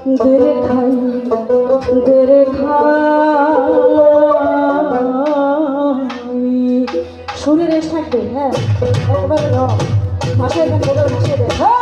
দূরে খাই দূরে শরীরে থাকবে হ্যাঁ। একবার মাসে মাসে দেখ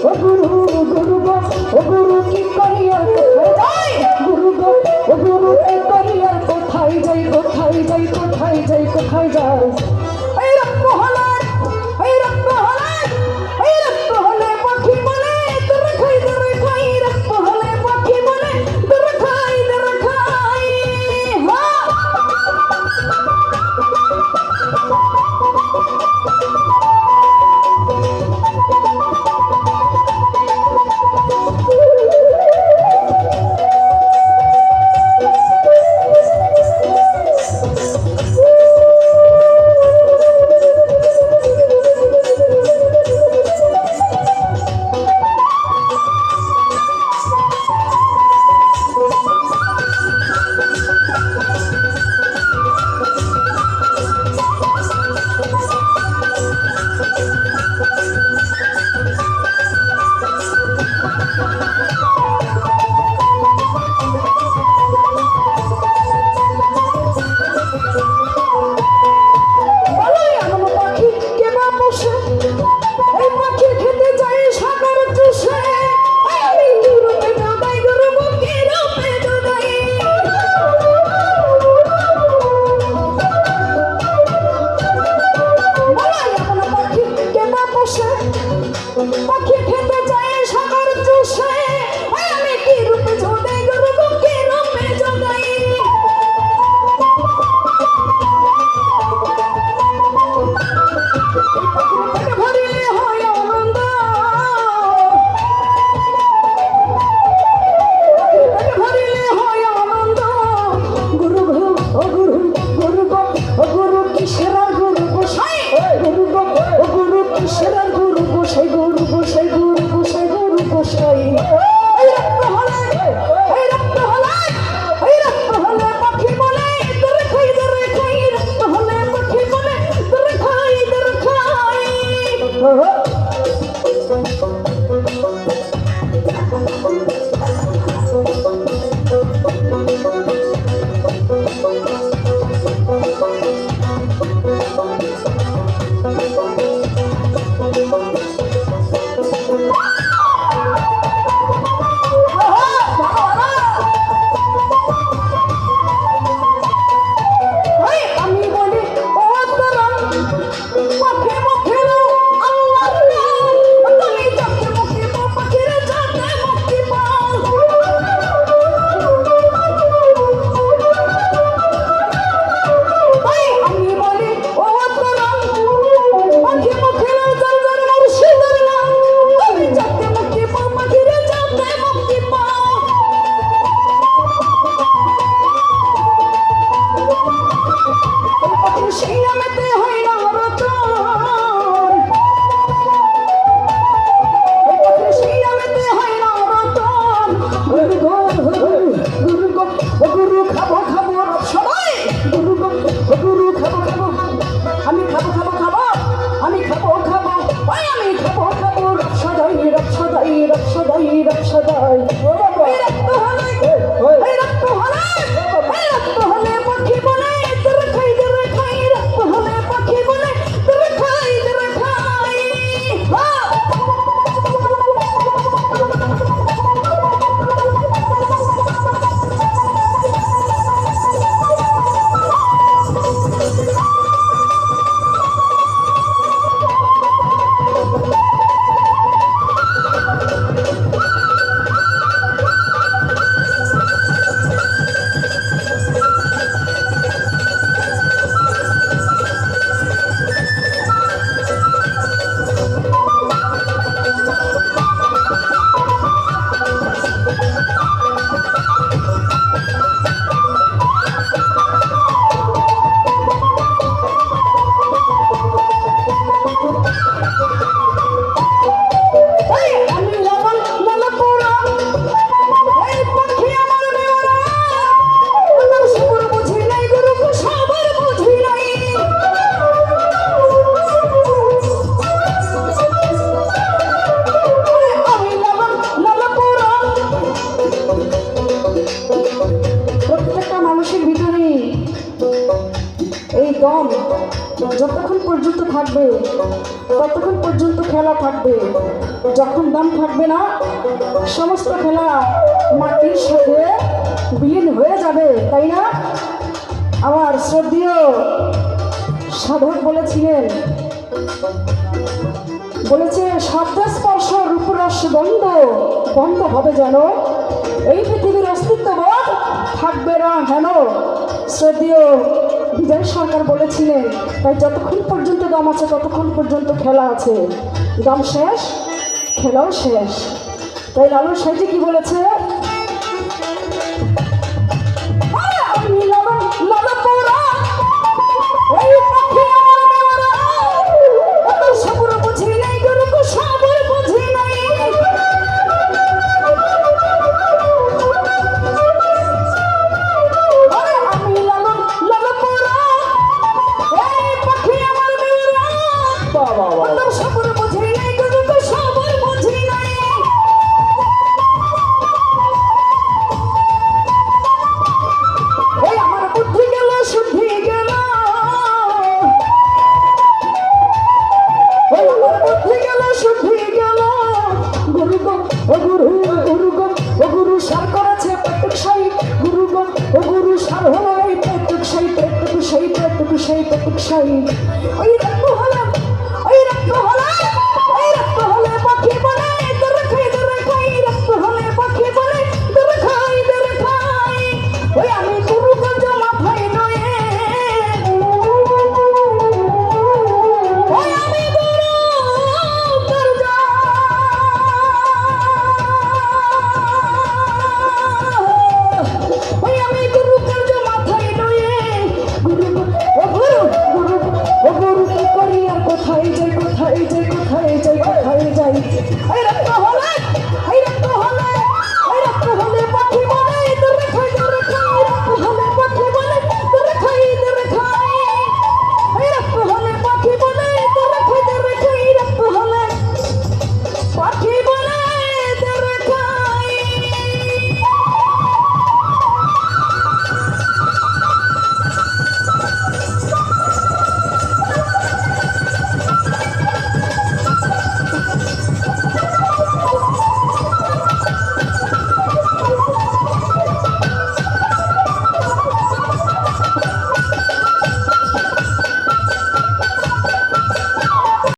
ও গুরু গুরু গো, ও গুরু কি করি আর কোথায়? গুরু গো, ও গুরু কি করি আর কোথায় যাই কোথায় যাই কোথায় যাই কোথায় যাই? Aqui ব্যবসাদাই ব্যবসাদাই যতক্ষণ পর্যন্ত থাকবে, ততক্ষণ পর্যন্ত খেলা থাকবে। যখন দাম থাকবে না, সমস্ত খেলা মাটির সাথে বিলীন হয়ে যাবে, তাই না? আমার শ্রদ্ধীয় সাধক বলেছিলেন, বলেছে শব্দ স্পর্শ রূপরস বন্ধ বন্ধ হবে যেন। এই পৃথিবীর অস্তিত্ববোধ থাকবে না হেন। শ্রদ্ধীয় বিজয় সরকার বলেছিলেন, তাই যতক্ষণ পর্যন্ত দম আছে, ততক্ষণ পর্যন্ত খেলা আছে। দম শেষ, খেলাও শেষ। তাই লালু সাহেজি কি বলেছে? গুরু